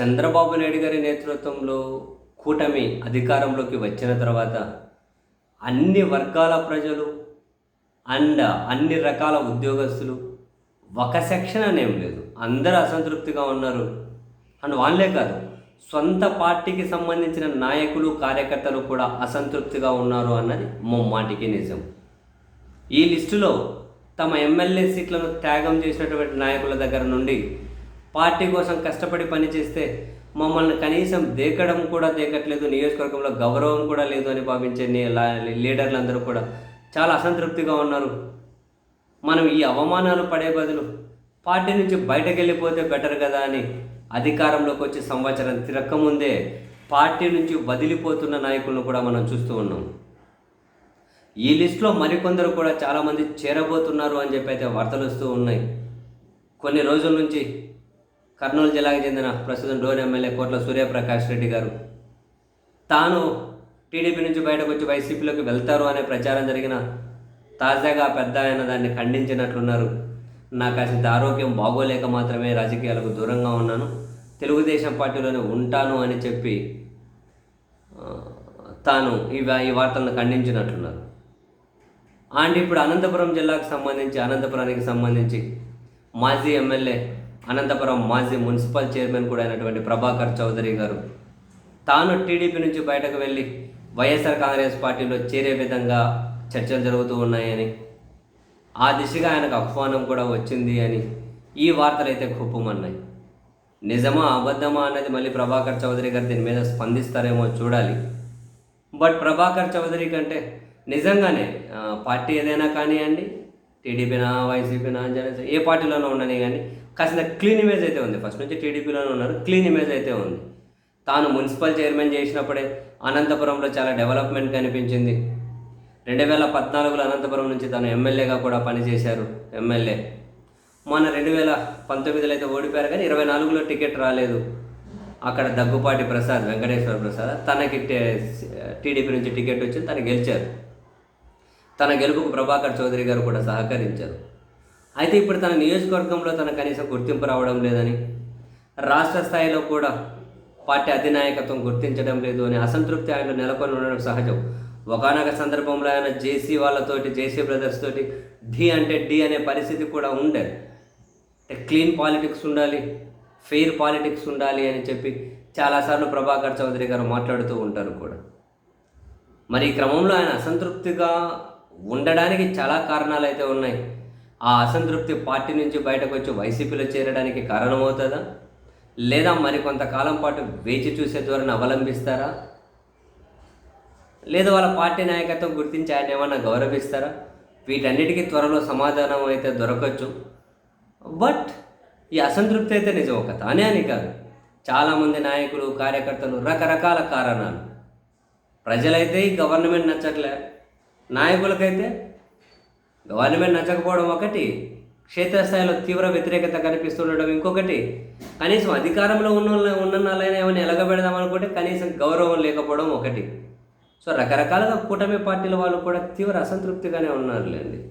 చంద్రబాబు నాయుడు గారి నేతృత్వంలో కూటమి అధికారంలోకి వచ్చిన తర్వాత అన్ని వర్గాల ప్రజలు అండ్ అన్ని రకాల ఉద్యోగస్తులు ఒక సెక్షన్ అనేం లేదు. అందరూ అసంతృప్తిగా ఉన్నారు. అండ్ వాళ్ళే కాదు సొంత పార్టీకి సంబంధించిన నాయకులు కార్యకర్తలు కూడా అసంతృప్తిగా ఉన్నారు అన్నది ముమ్మాటికి నిజం. ఈ లిస్టులో తమ ఎమ్మెల్యే సీట్లను త్యాగం చేసినటువంటి నాయకుల దగ్గర నుండి పార్టీ కోసం కష్టపడి పనిచేస్తే మమ్మల్ని కనీసం దేకడం కూడా దేకట్లేదు నియోజకవర్గంలో గౌరవం కూడా లేదు అని భావించే లీడర్లు అందరూ లీడర్లందరూ కూడా చాలా అసంతృప్తిగా ఉన్నారు. మనం ఈ అవమానాలు పడే బదులు పార్టీ నుంచి బయటకు వెళ్ళిపోతే బెటర్ కదా అని అధికారంలోకి వచ్చి సంవత్సరం తిరక్కముందే పార్టీ నుంచి వదిలిపోతున్న నాయకులను కూడా మనం చూస్తూ ఉన్నాం. ఈ లిస్టులో మరికొందరు కూడా చాలామంది చేరబోతున్నారు అని చెప్పి అయితే వార్తలు వస్తూ ఉన్నాయి. కొన్ని రోజుల నుంచి కర్నూలు జిల్లాకు చెందిన ప్రస్తుతం డోన్ ఎమ్మెల్యే కోట్ల సూర్యప్రకాష్ రెడ్డి గారు. తాను టీడీపీ నుంచి బయటకు వచ్చి వైసీపీలోకి వెళ్తారు అనే ప్రచారం జరిగిన తాజాగా పెద్ద ఆయన దాన్ని ఖండించినట్లున్నారు. నా కాసింత ఆరోగ్యం బాగోలేక మాత్రమే రాజకీయాలకు దూరంగా ఉన్నాను. తెలుగుదేశం పార్టీలోనే ఉంటాను అని చెప్పి తాను ఈ ఈ వార్తలను ఖండించినట్లున్నారు. అండ్ ఇప్పుడు అనంతపురం జిల్లాకు సంబంధించి అనంతపురానికి సంబంధించి మాజీ ఎమ్మెల్యే అనంతపురం మాజీ మున్సిపల్ చైర్మన్ కూడా అయినటువంటి ప్రభాకర్ చౌదరి గారు. తాను టీడీపీ నుంచి బయటకు వెళ్ళి వైఎస్ఆర్ కాంగ్రెస్ పార్టీలో చేరే విధంగా చర్చలు జరుగుతూ ఉన్నాయని ఆ దిశగా ఆయనకు ఆహ్వానం కూడా వచ్చింది అని ఈ వార్తలు అయితే కుప్పమన్నాయి. నిజమా అబద్ధమా అన్నది మళ్ళీ ప్రభాకర్ చౌదరి గారు దీని మీద స్పందిస్తారేమో చూడాలి. బట్ ప్రభాకర్ చౌదరి కంటే నిజంగానే పార్టీ ఏదైనా కానివ్వండి టీడీపీనా వైసీపీనా జనసేన ఏ పార్టీలోనూ ఉండని కానీ కాసిన క్లీన్ ఇమేజ్ అయితే ఉంది. ఫస్ట్ నుంచి టీడీపీలోనే ఉన్నారు. క్లీన్ ఇమేజ్ అయితే ఉంది. తాను మున్సిపల్ చైర్మన్ చేసినప్పుడే అనంతపురంలో చాలా డెవలప్మెంట్ కనిపించింది. రెండు వేల పద్నాలుగులో అనంతపురం నుంచి తను ఎమ్మెల్యేగా కూడా పనిచేశారు. ఎమ్మెల్యే. మొన్న రెండు వేల పంతొమ్మిదిలో అయితే ఓడిపోయారు కానీ ఇరవై నాలుగులో టికెట్ రాలేదు. అక్కడ దగ్గుపాటి ప్రసాద్ వెంకటేశ్వర ప్రసాద్ తనకి టీడీపీ నుంచి టికెట్ వచ్చి తను గెలిచారు. తన గెలుపుకు ప్రభాకర్ చౌదరి గారు కూడా సహకరించారు. అయితే ఇప్పుడు తన నియోజకవర్గంలో తన కనీసం గుర్తింపు రావడం లేదని రాష్ట్ర స్థాయిలో కూడా పార్టీ అధినాయకత్వం గుర్తించడం లేదు అని అసంతృప్తి ఆయన నెలకొని ఉండడం సహజం. ఒకనొక సందర్భంలో ఆయన జేసీ వాళ్ళతోటి జేసీ బ్రదర్స్ తోటి డి అంటే డి అనే పరిస్థితి కూడా ఉండేది. క్లీన్ పాలిటిక్స్ ఉండాలి ఫెయిర్ పాలిటిక్స్ ఉండాలి అని చెప్పి చాలాసార్లు ప్రభాకర్ చౌదరి గారు మాట్లాడుతూ ఉంటారు కూడా. మరి ఈ క్రమంలో ఆయన అసంతృప్తిగా ఉండడానికి చాలా కారణాలు అయితే ఉన్నాయి. ఆ అసంతృప్తి పార్టీ నుంచి బయటకు వచ్చి వైసీపీలో చేరడానికి కారణమవుతుందా? లేదా మరి కొంతకాలం పాటు వేచి చూసే ధోరణి అవలంబిస్తారా? లేదా వాళ్ళ పార్టీ నాయకత్వం గుర్తించి ఆయన ఏమన్నా గౌరవిస్తారా? వీటన్నిటికీ త్వరలో సమాధానం అయితే దొరకచ్చు. బట్ ఈ అసంతృప్తి అయితే నిజం ఒక తానే అని కాదు. చాలామంది నాయకులు కార్యకర్తలు రకరకాల కారణాలు. ప్రజలైతే ఈ గవర్నమెంట్ నచ్చట్లే. నాయకులకైతే గవర్నమెంట్ నచ్చకపోవడం ఒకటి క్షేత్రస్థాయిలో తీవ్ర వ్యతిరేకత కనిపిస్తుండడం ఇంకొకటి. కనీసం అధికారంలో ఉన్న వాళ్ళ- ఉన్న వాళ్ళైనా ఏమైనా ఎలగబెడదాం అనుకుంటే కనీసం గౌరవం లేకపోవడం ఒకటి. సో రకరకాలుగా కూటమి పార్టీల వాళ్ళు కూడా తీవ్ర అసంతృప్తిగానే ఉన్నారులేండి.